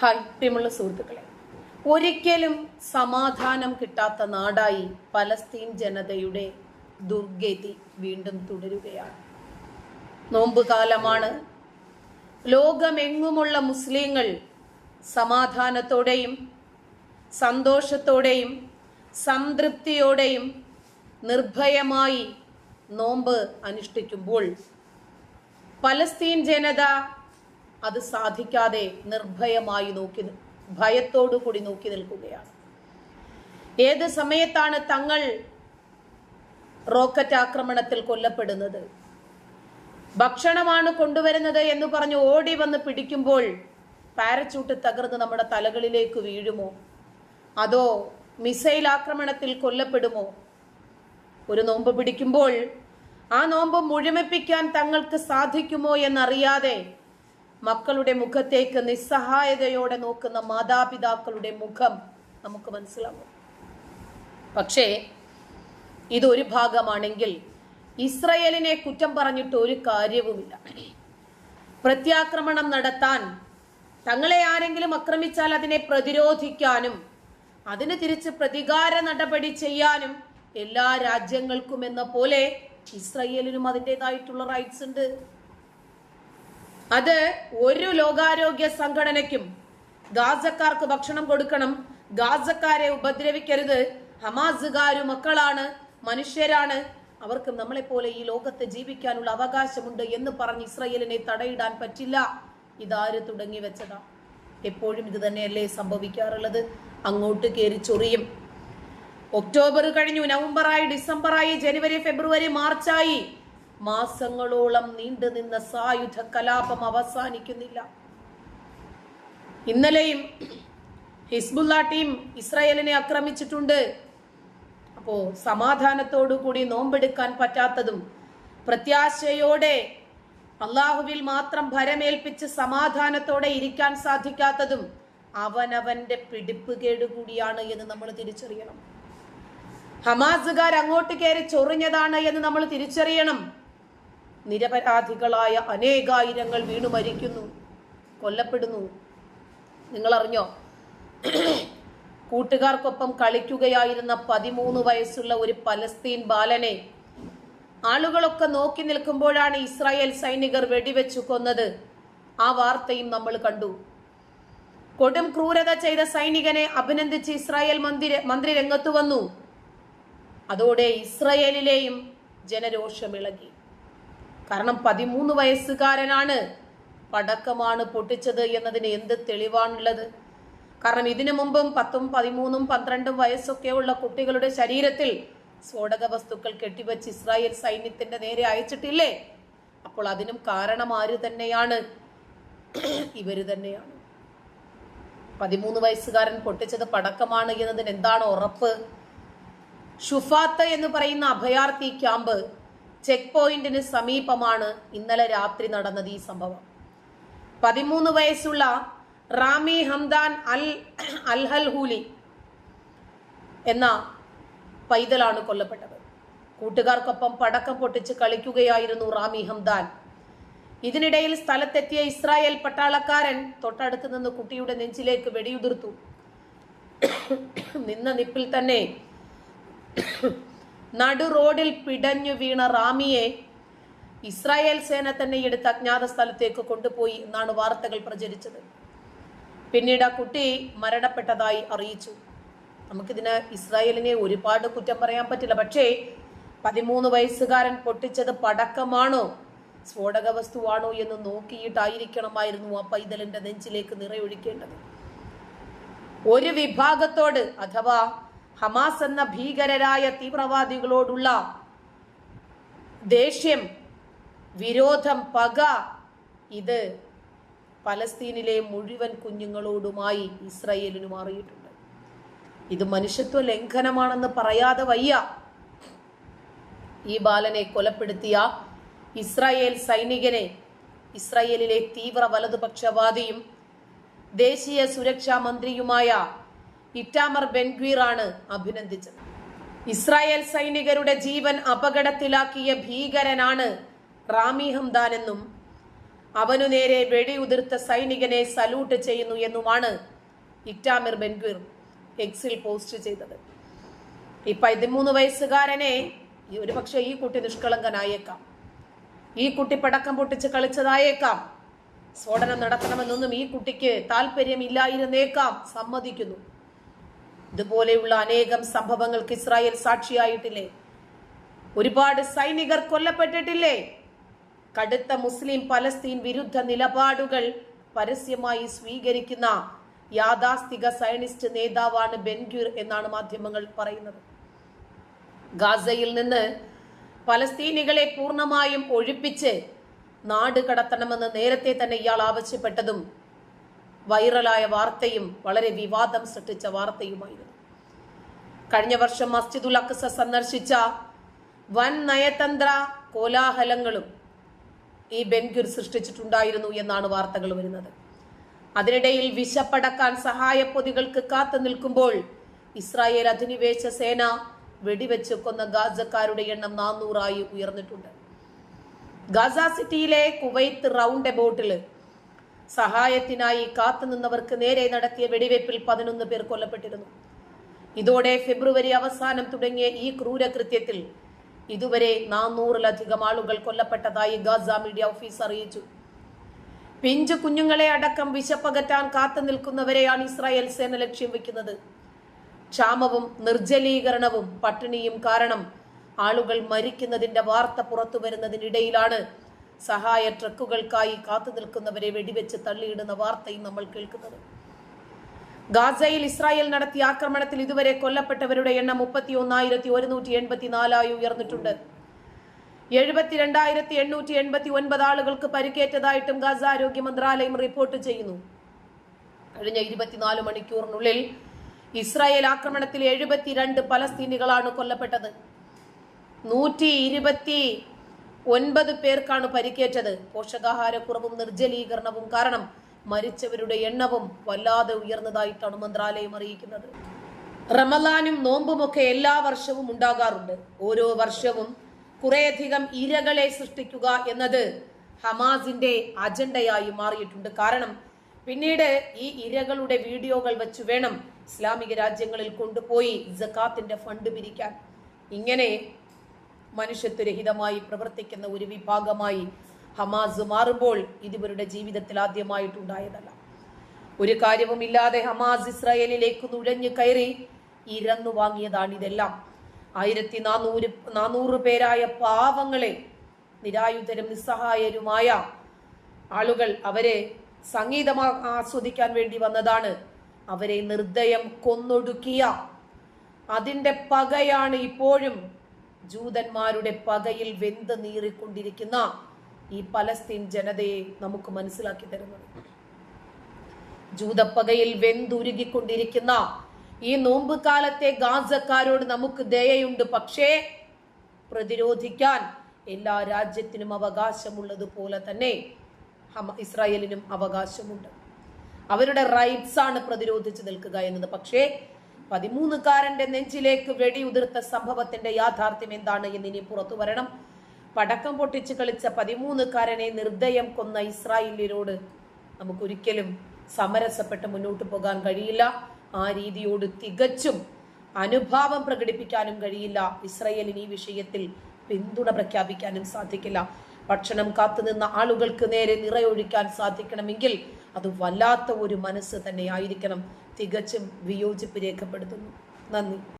Hi പ്രിയമുള്ള സുഹൃത്തുക്കളെ. ഒരിക്കലും സമാധാനം കിട്ടാത്ത നാടായി പലസ്തീൻ ജനതയുടെ ദുർഗതി വീണ്ടും തുടരുകയാണ്. നോമ്പുകാലമാണ് ലോകമെങ്ങുമുള്ള മുസ്ലിങ്ങൾ സമാധാനത്തോടെയും സന്തോഷത്തോടെയും സംതൃപ്തിയോടെയും നിർഭയമായി നോമ്പ് അനുഷ്ഠിക്കുമ്പോൾ പലസ്തീൻ ജനത അത് സാധിക്കാതെ നിർഭയമായി നോക്കി ഭയത്തോടു കൂടി നോക്കി നിൽക്കുകയാണ്. ഏത് സമയത്താണ് തങ്ങൾ റോക്കറ്റ് ആക്രമണത്തിൽ കൊല്ലപ്പെടുന്നത്? ഭക്ഷണമാണ് കൊണ്ടുവരുന്നത് എന്ന് പറഞ്ഞ് ഓടി വന്ന് പിടിക്കുമ്പോൾ പാരച്ചൂട്ട് തകർന്ന് നമ്മുടെ തലകളിലേക്ക് വീഴുമോ? അതോ മിസൈൽ ആക്രമണത്തിൽ കൊല്ലപ്പെടുമോ? ഒരു നോമ്പ് പിടിക്കുമ്പോൾ ആ നോമ്പ് മുഴുമിപ്പിക്കാൻ തങ്ങൾക്ക് സാധിക്കുമോ എന്നറിയാതെ മക്കളുടെ മുഖത്തേക്ക് നിസ്സഹായതയോടെ നോക്കുന്ന മാതാപിതാക്കളുടെ മുഖം നമുക്ക് മനസ്സിലാവും പക്ഷേ ഇതൊരു ഭാഗമാണെങ്കിൽ ഇസ്രയേലിനെ കുറ്റം പറഞ്ഞിട്ട് ഒരു കാര്യവുമില്ല. പ്രത്യാക്രമണം നടത്താൻ തങ്ങളെ ആരെങ്കിലും ആക്രമിച്ചാൽ അതിനെ പ്രതിരോധിക്കാനും അതിന് തിരിച്ച് പ്രതികാര നടപടി ചെയ്യാനും എല്ലാ രാജ്യങ്ങൾക്കും എന്ന പോലെ ഇസ്രയേലിനും അതിന്റെതായിട്ടുള്ള റൈറ്റ്സ് ഉണ്ട്. അത് ഒരു ലോകാരോഗ്യ സംഘടനയ്ക്കും ഗാസക്കാർക്ക് ഭക്ഷണം കൊടുക്കണം. ഗാസക്കാരെ ഉപദ്രവിക്കരുത്. ഹമാസുകാരു മക്കളാണ് മനുഷ്യരാണ്. അവർക്ക് നമ്മളെ പോലെ ഈ ലോകത്ത് ജീവിക്കാനുള്ള അവകാശമുണ്ട് എന്ന് പറഞ്ഞ് ഇസ്രയേലിനെ തടയിടാൻ പറ്റില്ല. ഇതാര് തുടങ്ങി വെച്ചതാ? എപ്പോഴും ഇത് തന്നെയല്ലേ സംഭവിക്കാറുള്ളത്? അങ്ങോട്ട് കയറി ചൊറിയും. ഒക്ടോബർ കഴിഞ്ഞു നവംബറായി ഡിസംബറായി ജനുവരി ഫെബ്രുവരി മാർച്ചായി. മാസങ്ങളോളം നീണ്ടുനിന്ന സായുധ കലാപം അവസാനിക്കുന്നില്ല. ഇന്നലെയും ഹിസ്ബുല്ല ടീം ഇസ്രായേലിനെ ആക്രമിച്ചിട്ടുണ്ട്. അപ്പോ സമാധാനത്തോടു കൂടി നോമ്പെടുക്കാൻ പറ്റാത്തതും പ്രത്യാശയോടെ അള്ളാഹുവിൽ മാത്രം ഭരമേൽപ്പിച്ച് സമാധാനത്തോടെ ഇരിക്കാൻ സാധിക്കാത്തതും അവനവന്റെ പിടിപ്പുകേട് കൂടിയാണ് എന്ന് നമ്മൾ തിരിച്ചറിയണം. ഹമാസുകാർ അങ്ങോട്ട് കയറി ചൊറിഞ്ഞതാണ് എന്ന് നമ്മൾ തിരിച്ചറിയണം. നിരപരാധികളായ അനേകായിരങ്ങൾ വീണു മരിക്കുന്നു. കൊല്ലപ്പെടുന്നു. നിങ്ങളറിഞ്ഞോ? കൂട്ടുകാർക്കൊപ്പം കളിക്കുകയായിരുന്ന പതിമൂന്ന് വയസ്സുള്ള ഒരു പലസ്തീൻ ബാലനെ ആളുകളൊക്കെ നോക്കി നിൽക്കുമ്പോഴാണ് ഇസ്രായേൽ സൈനികർ വെടിവെച്ചു കൊന്നത്. ആ വാർത്തയും നമ്മൾ കണ്ടു. കൊടും ക്രൂരത ചെയ്ത സൈനികനെ അഭിനന്ദിച്ച് ഇസ്രായേൽ മന്ത്രി മന്ത്രി രംഗത്തു വന്നു. അതോടെ ഇസ്രയേലിലെയും ജനരോഷമിളകി. കാരണം പതിമൂന്ന് വയസ്സുകാരനാണ് പടക്കമാണ് പൊട്ടിച്ചത് എന്നതിന് എന്ത് തെളിവാണുള്ളത്? കാരണം ഇതിനു മുമ്പും പത്തും പതിമൂന്നും പന്ത്രണ്ടും വയസ്സൊക്കെ ഉള്ള കുട്ടികളുടെ ശരീരത്തിൽ സ്ഫോടക വസ്തുക്കൾ കെട്ടിവെച്ച് ഇസ്രായേൽ സൈന്യത്തിന്റെ നേരെ അയച്ചിട്ടില്ലേ? അപ്പോൾ അതിനും കാരണം ആര് തന്നെയാണ്? ഇവർ തന്നെയാണ്. പതിമൂന്ന് വയസ്സുകാരൻ പൊട്ടിച്ചത് പടക്കമാണ് എന്നതിന് എന്താണ് ഉറപ്പ്? ഷുഫാത്ത് എന്ന് പറയുന്ന അഭയാർത്ഥി ക്യാമ്പ് ചെക്ക് പോയിന്റിന് സമീപമാണ് ഇന്നലെ രാത്രി നടന്നത് ഈ സംഭവം. പതിമൂന്ന് വയസ്സുള്ള റാമി ഹംദാൻ അൽ അൽഹൽ ഹൂലി എന്ന പൈതലാണ് കൊല്ലപ്പെട്ടത്. കൂട്ടുകാർക്കൊപ്പം പടക്കം പൊട്ടിച്ച് കളിക്കുകയായിരുന്നു റാമി ഹംദാൻ. ഇതിനിടയിൽ സ്ഥലത്തെത്തിയ ഇസ്രായേൽ പട്ടാളക്കാരൻ തൊട്ടടുത്ത് നിന്ന് കുട്ടിയുടെ നെഞ്ചിലേക്ക് വെടിയുതിർത്തു. നിന്ന നിപ്പിൽ തന്നെ നടു റോഡിൽ പിടഞ്ഞു വീണ റാമിയെ ഇസ്രായേൽ സേന തന്നെ എടുത്ത് അജ്ഞാത സ്ഥലത്തേക്ക് കൊണ്ടുപോയി എന്നാണ് വാർത്തകൾ പ്രചരിച്ചത്. പിന്നീട് ആ കുട്ടി മരണപ്പെട്ടതായി അറിയിച്ചു. നമുക്കിതിന് ഇസ്രായേലിനെ ഒരുപാട് കുറ്റം പറയാൻ പറ്റില്ല. പക്ഷേ പതിമൂന്ന് വയസ്സുകാരൻ പൊട്ടിച്ചത് പടക്കമാണോ? സ്ഫോടക വസ്തുവാണോ എന്ന് നോക്കിയിട്ടായിരിക്കണമായിരുന്നു ആ പൈതലിന്റെ നെഞ്ചിലേക്ക് നിറയൊഴിക്കേണ്ടത്. ഒരു വിഭാഗത്തോട് അഥവാ ഹമാസ് എന്ന ഭീകരരായ തീവ്രവാദികളോടുള്ള ദേഷ്യം വിരോധം പക ഇത് പലസ്തീനിലെ മുഴുവൻ കുഞ്ഞുങ്ങളോടുമായി ഇസ്രയേലിന് മാറിയിട്ടുണ്ട്. ഇത് മനുഷ്യത്വ ലംഘനമാണെന്ന് പറയാതെ വയ്യ. ഈ ബാലനെ കൊലപ്പെടുത്തിയ ഇസ്രായേൽ സൈനികനെ ഇസ്രായേലിലെ തീവ്ര വലതുപക്ഷവാദിയും ദേശീയ സുരക്ഷാ മന്ത്രിയുമായ ഇറ്റാമർ ബെൻഗ്വീറാണ് അഭിനന്ദിച്ചത്. ഇസ്രായേൽ സൈനികരുടെ ജീവൻ അപകടത്തിലാക്കിയ ഭീകരനാണ് റാമി ഹംദാൻ എന്നും അവനു നേരെ വെടിയുതിർത്ത സൈനികനെ സല്യൂട്ട് ചെയ്യുന്നു എന്നുമാണ് ഇറ്റാമിർ ബെൻഗ്വീർ എക്സിൽ പോസ്റ്റ് ചെയ്തത്. ഈ പതിമൂന്ന് വയസ്സുകാരനെ ഈ ഒരു പക്ഷേ ഈ കുട്ടി നിഷ്കളങ്കനായേക്കാം. ഈ കുട്ടി പടക്കം പൊട്ടിച്ച് കളിച്ചതായേക്കാം. സ്ഫോടനം നടത്തണമെന്നൊന്നും ഈ കുട്ടിക്ക് താല്പര്യമില്ലായിരുന്നേക്കാം സമ്മതിക്കുന്നു. ഇതുപോലെയുള്ള അനേകം സംഭവങ്ങൾക്ക് ഇസ്രായേൽ സാക്ഷിയായിട്ടില്ലേ? ഒരുപാട് സൈനികർ കൊല്ലപ്പെട്ടിട്ടില്ലേ? കടുത്ത മുസ്ലിം പലസ്തീൻ വിരുദ്ധ നിലപാടുകൾ പരസ്യമായി സ്വീകരിക്കുന്ന യാഥാസ്ഥിക സയനിസ്റ്റ് നേതാവാണ് ബെൻഗ്യൂർ എന്നാണ് മാധ്യമങ്ങൾ പറയുന്നത്. ഗാസയിൽ നിന്ന് പലസ്തീനികളെ പൂർണമായും ഒഴിപ്പിച്ച് നാട് കടത്തണമെന്ന് നേരത്തെ തന്നെ ഇയാൾ ആവശ്യപ്പെട്ടതും വൈറലായ വാർത്തയും വളരെ വിവാദം സൃഷ്ടിച്ച വാർത്തയുമായിരുന്നു. കഴിഞ്ഞ വർഷം മസ്ജിദുൽ അക്സ സന്ദർശിച്ച വൻ നയതന്ത്ര കോലാഹലങ്ങളും ഈ ബെൻഗുർ സൃഷ്ടിച്ചിട്ടുണ്ടായിരുന്നു എന്നാണ് വാർത്തകൾ വരുന്നത്. അതിനിടയിൽ വിശപ്പടക്കാൻ സഹായപ്പൊതികൾക്ക് കാത്തു നിൽക്കുമ്പോൾ ഇസ്രായേൽ അധിനിവേശ സേന വെടിവെച്ച് കൊന്ന ഗാസക്കാരുടെ എണ്ണം നാനൂറായി ഉയർന്നിട്ടുണ്ട്. ഗാസ സിറ്റിയിലെ കുവൈത്ത് റൗണ്ട് എബൌട്ടിൽ സഹായത്തിനായി കാത്തുനിന്നവർക്ക് നേരെ നടത്തിയ വെടിവയ്പിൽ പതിനൊന്ന് പേർ കൊല്ലപ്പെട്ടിരുന്നു. ഇതോടെ ഫെബ്രുവരി അവസാനം തുടങ്ങിയ ഈ ക്രൂരകൃത്യത്തിൽ ഇതുവരെ നാനൂറിലധികം ആളുകൾ കൊല്ലപ്പെട്ടതായി ഗാസ മീഡിയ ഓഫീസ് അറിയിച്ചു. പിഞ്ചു കുഞ്ഞുങ്ങളെ അടക്കം വിശപ്പകറ്റാൻ കാത്തു നിൽക്കുന്നവരെയാണ് ഇസ്രായേൽ സേന ലക്ഷ്യം വെക്കുന്നത് ക്ഷാമവും നിർജലീകരണവും പട്ടിണിയും കാരണം ആളുകൾ മരിക്കുന്നതിന്റെ വാർത്ത പുറത്തു വരുന്നതിനിടയിലാണ് സഹായ ട്രക്കുകൾക്കായി കാത്തു നിൽക്കുന്നവരെ വെടിവെച്ച് തള്ളിയിടുന്ന വാർത്തയും നമ്മൾ കേൾക്കുന്നത്. ഗാസയിൽ ഇസ്രായേൽ നടത്തിയ ആക്രമണത്തിൽ ഇതുവരെ കൊല്ലപ്പെട്ടവരുടെ എണ്ണം മുപ്പത്തി ഒന്നായിരത്തി ഒരുന്നൂറ്റി എൺപത്തിനാലായി ഉയർന്നിട്ടുണ്ട്. എഴുപത്തിരണ്ടായിരത്തി എണ്ണൂറ്റി എൺപത്തി ഒൻപത് ആളുകൾക്ക് പരിക്കേറ്റതായിട്ടും ഗാസ ആരോഗ്യ മന്ത്രാലയം റിപ്പോർട്ട് ചെയ്യുന്നു. കഴിഞ്ഞ ഇരുപത്തിനാല് മണിക്കൂറിനുള്ളിൽ ഇസ്രായേൽ ആക്രമണത്തിൽ എഴുപത്തിരണ്ട് പലസ്തീനികളാണ് കൊല്ലപ്പെട്ടത്. നൂറ്റി ഇരുപത്തി ഒൻപത് പേർക്കാണ് പരിക്കേറ്റത്. പോഷകാഹാരക്കുറവും നിർജലീകരണവും കാരണം മരിച്ചവരുടെ എണ്ണവും വല്ലാതെ ഉയർന്നതായിട്ടാണ് മന്ത്രാലയം അറിയിക്കുന്നത്. റമലാനും നോമ്പുമൊക്കെ എല്ലാ വർഷവും ഉണ്ടാകാറുണ്ട്. ഓരോ വർഷവും കുറേയധികം ഇരകളെ സൃഷ്ടിക്കുക എന്നത് ഹമാസിന്റെ അജണ്ടയായി മാറിയിട്ടുണ്ട്. കാരണം പിന്നീട് ഈ ഇരകളുടെ വീഡിയോകൾ വെച്ച് വേണം ഇസ്ലാമിക രാജ്യങ്ങളിൽ കൊണ്ടുപോയി ജക്കാത്തിന്റെ ഫണ്ട് പിരിക്കാൻ. ഇങ്ങനെ മനുഷ്യത്വരഹിതമായി പ്രവർത്തിക്കുന്ന ഒരു വിഭാഗമായി ഹമാസ് മാറുമ്പോൾ ഇതിവരുടെ ജീവിതത്തിൽ ആദ്യമായിട്ടുണ്ടായതല്ല. ഒരു കാര്യവുമില്ലാതെ ഹമാസ് ഇസ്രായേലിലേക്ക് നുഴഞ്ഞു കയറി ഇരന്നു വാങ്ങിയതാണ് ഇതെല്ലാം. ആയിരത്തി നാനൂറ് നാനൂറ് പേരായ പാവങ്ങളെ നിരായുധരും നിസ്സഹായരുമായ ആളുകൾ അവരെ സംഗീതം ആസ്വദിക്കാൻ വേണ്ടി വന്നതാണ്. അവരെ നിർദ്ദയം കൊന്നൊടുക്കിയ അതിന്റെ പകയാണ് ഇപ്പോഴും ജൂതന്മാരുടെ പകയിൽ വെന്ത് നീറിക്കൊണ്ടിരിക്കുന്ന ഈ പലസ്തീൻ ജനതയെ നമുക്ക് മനസ്സിലാക്കി തരുന്നത്. ജൂതപ്പകയിൽ വെന്തുരുകിക്കൊണ്ടിരിക്കുന്ന ഈ നോമ്പ് കാലത്തെ ഗാസക്കാരോട് നമുക്ക് ദയയുണ്ട്. പക്ഷേ പ്രതിരോധിക്കാൻ എല്ലാ രാജ്യത്തിനും അവകാശമുള്ളതുപോലെ തന്നെ ഇസ്രായേലിനും അവകാശമുണ്ട്. അവരുടെ റൈറ്റ്സ് ആണ് പ്രതിരോധിച്ചു നിൽക്കുക എന്നത്. പക്ഷേ പതിമൂന്നുകാരന്റെ നെഞ്ചിലേക്ക് വെടിയുതിർത്ത സംഭവത്തിന്റെ യാഥാർത്ഥ്യം എന്താണ് എന്ന് ഇനി പുറത്തു വരണം. പടക്കം പൊട്ടിച്ച് കളിച്ച പതിമൂന്നുകാരനെ നിർദ്ദയം കൊന്ന ഇസ്രായേലിനോട് നമുക്കൊരിക്കലും സമരസപ്പെട്ട് മുന്നോട്ട് പോകാൻ കഴിയില്ല. ആ രീതിയോട് തികച്ചും അനുഭാവം പ്രകടിപ്പിക്കാനും കഴിയില്ല. ഇസ്രയേലിന് ഈ വിഷയത്തിൽ പിന്തുണ പ്രഖ്യാപിക്കാനും സാധിക്കില്ല. ഭക്ഷണം കാത്തുനിന്ന ആളുകൾക്ക് നേരെ നിറയൊഴിക്കാൻ സാധിക്കണമെങ്കിൽ അത് വല്ലാത്ത ഒരു മനസ്സ് തന്നെ ആയിരിക്കണം തികച്ചും വിയോജിപ്പ് രേഖപ്പെടുത്തുന്നു. നന്ദി.